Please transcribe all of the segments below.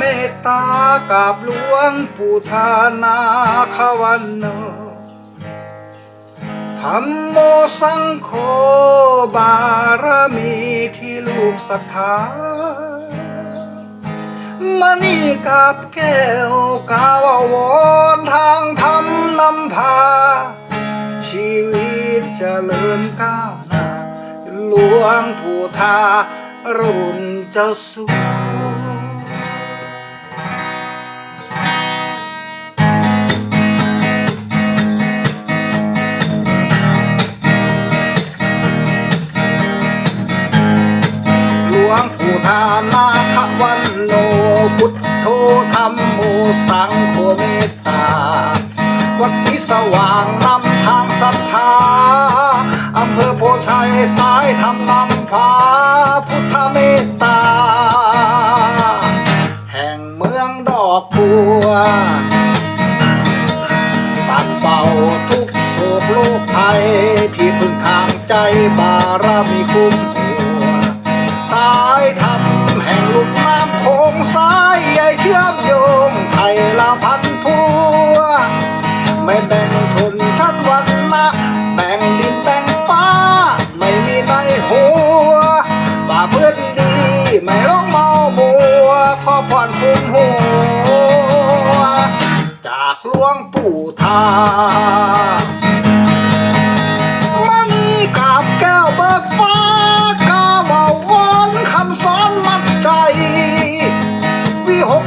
มตตากับหลวงปู่ทานาควันโนธรรมโมสังโฆบารมีที่ลูกศรัทธามณีกับแก้วกาวาวรทางธรรมนำพา ชีวิตจเจริญก้าวหน้าหลวงปู่ทารุ่นเจ้าสัานาควันโนพุทโธธรรมโมสังโฆเมตตา วัดศรีสว่างนำทางศรัทธาอำเภอโพชัยสายธรรมนำพาพุทธเมตตา แห่งเมืองดอกบัวปัดเป่าทุกโศกโลกภัยที่พึ่งทางใจบารมีคุ้ม ขอผ่อนคุ้มหัวจากหลวงปู่ทามณีกาบแก้วเบิกฟ้ากาเบาวอนคำสอนมัดใจ วิหก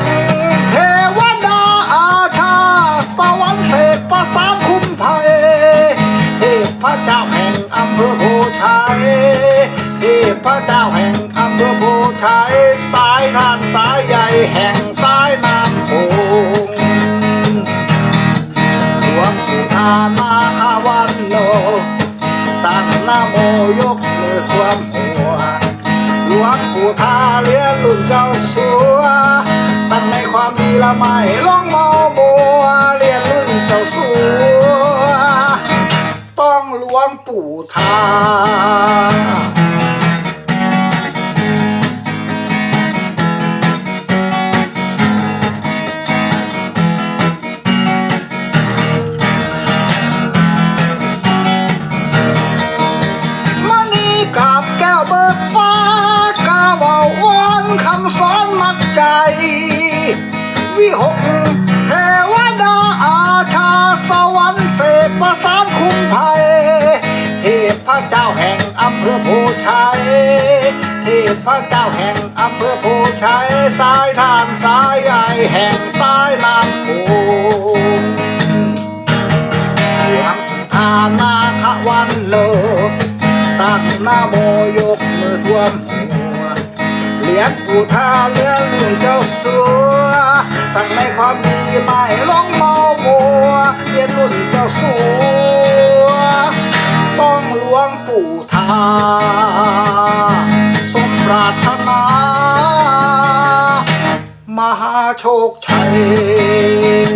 เทวดาอาชา สวรรค์เสกประสานคุ้มภัยเทพเจ้าแห่งอำเภอโพชัย ทพเจ้าแห่งอำเภอโพชัยสายทานสายใหญ่แห่งสายน้ำโขงหลวงปู่ทานาคาวันโนตั้งนะโมยกมือท่วมหัวหลวงปู่ทาเลี้ยงรุ่นเจ้าสัวตั้งในความดีละไม่ล่องเมาบัวเรียนรุ่นเจ้าสัวต้องหลวงปู่ทา วิหกเทวดาอาชาสวรรค์เสกประสานคุ้มภัย เทพเจ้าแห่งอำเภอโพชัย เทพเจ้าแห่งอำเภอโพชัยสายทานสายใหญ่แห่งสายน้ำโขงหลวงทานาควันโลตั้งหน้าโมยกมือท่วมียงปู่ทาเรื่องเจ้าสัวตั้งในความดีไม่ลงเมามัวเรียนรุ่นเจ้าสัวต้องหลวงปู่ทาสมปรารถนามหาโชคชัย